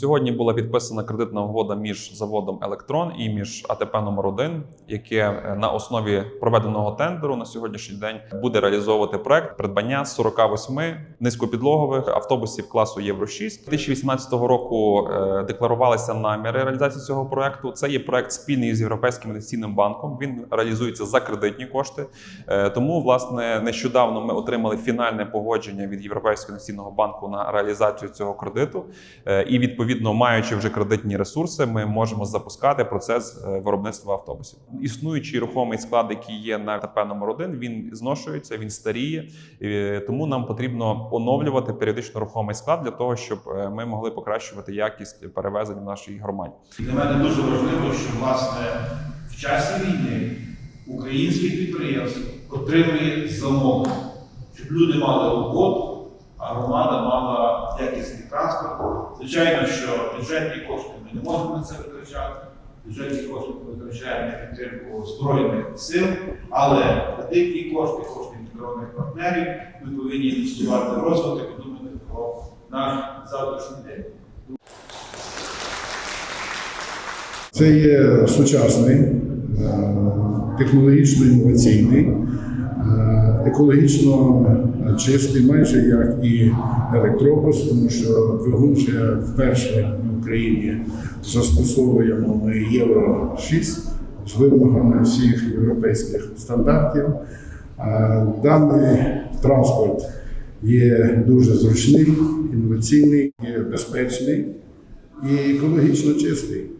Сьогодні була підписана кредитна угода між заводом Електрон і між АТП номер 1 яке е, на основі проведеного тендеру на сьогоднішній день буде реалізовувати проект придбання 48 низькопідлогових автобусів класу Євро 6 2018 року. е, Декларувалися наміри реалізації цього проекту. Це є проект спільний з європейським інвестиційним банком. Він реалізується за кредитні кошти. Е, Тому, власне, нещодавно ми отримали фінальне погодження від Європейського інвестиційного банку на реалізацію цього кредиту. І відповідно, маючи вже кредитні ресурси, ми можемо запускати процес е, виробництва автобусів. Існуючий рухомий склад, який є на ТП номер 1 він зношується, він старіє. Е, Тому нам потрібно оновлювати періодично рухомий склад для того, щоб е, ми могли покращувати якість перевезень в нашій громаді. Для мене дуже важливо, що власне в часі війни українське підприємство отримує замовлення, щоб люди мали роботу, а громада мала якісний транспорт. Звичайно, що бюджетні кошти ми не можемо на це витрачати. Бюджетні кошти ми витрачаємо на підтримку збройних сил, але кредитні кошти, кошти міжнародних партнерів ми повинні інвестувати в розвиток і думати про наш завтрашній день. Це є сучасний, е, технологічно інноваційний, е, екологічно чистий, майже як і електробус, тому що двигун вже вперше в Україні застосовуємо ми Євро 6 з вимогами всіх європейських стандартів. Е, Даний транспорт є дуже зручний, інноваційний, безпечний і екологічно чистий.